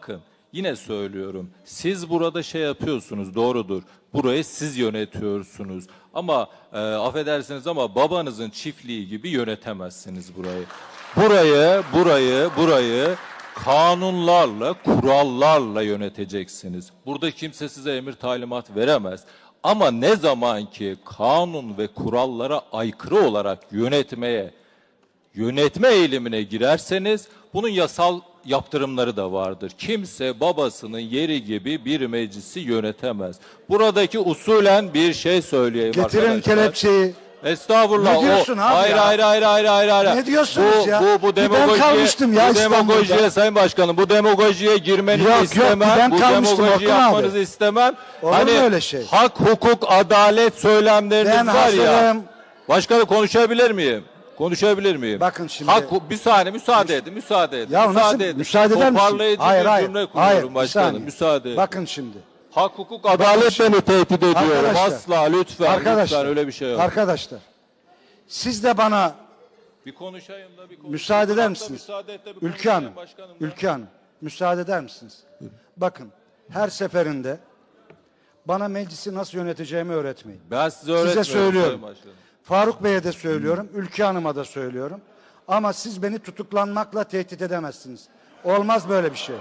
Bakın yine söylüyorum. Siz burada şey yapıyorsunuz doğrudur. Burayı siz yönetiyorsunuz. Ama e, affedersiniz ama babanızın çiftliği gibi yönetemezsiniz burayı. Burayı, burayı, burayı kanunlarla, kurallarla yöneteceksiniz. Burada kimse size emir talimat veremez. Ama ne zaman ki kanun ve kurallara aykırı olarak yönetmeye yönetme eğilimine girerseniz bunun yasal yaptırımları da vardır. Kimse babasının yeri gibi bir meclisi yönetemez. Buradaki usulen bir şey söyleyeyim Getirin arkadaşlar. kelepçeyi. Estağfurullah. Ne diyorsun o, abi hayır, ya? hayır hayır hayır hayır hayır. Ne diyorsunuz bu, ya? Bu bu Bir ben demagojiye kalmıştım ya bu demagojiye. Sayın Başkanım bu demagojiye girmenizi Yok, yok, istemem. bir ben bu kalmıştım demagoji Hakan abi. yapmanızı istemem. Hani Olur mu öyle şey? Hak, hukuk, adalet söylemleriniz Ben var ya. hazırım. Başkanım konuşabilir miyim? Konuşabilir miyim? Bakın şimdi- Hak, bir saniye müsaade edin, müsaade edin. Ya müsaade nasıl edin. müsaade eder misin? Hayır bir hayır. cümle Hayır başkanım. Müsaade edin. Bakın şimdi. Hak, hukuk, adalet beni tehdit ediyorum. Arkadaşlar. Asla lütfen, Arkadaşlar. lütfen öyle bir şey yok. Arkadaşlar. Siz de bana bir konuşayım da bir konuşayım. müsaade eder misiniz? Müsaade et de bir Ülke Hanım. Ülke Hanım. Müsaade eder misiniz? Bakın her seferinde bana meclisi nasıl yöneteceğimi öğretmeyin. Ben size öğretmiyorum. Size söylüyorum. Faruk Bey'e de söylüyorum, Ülke Hanım'a da söylüyorum. Ama siz beni tutuklanmakla tehdit edemezsiniz. Olmaz böyle bir şey.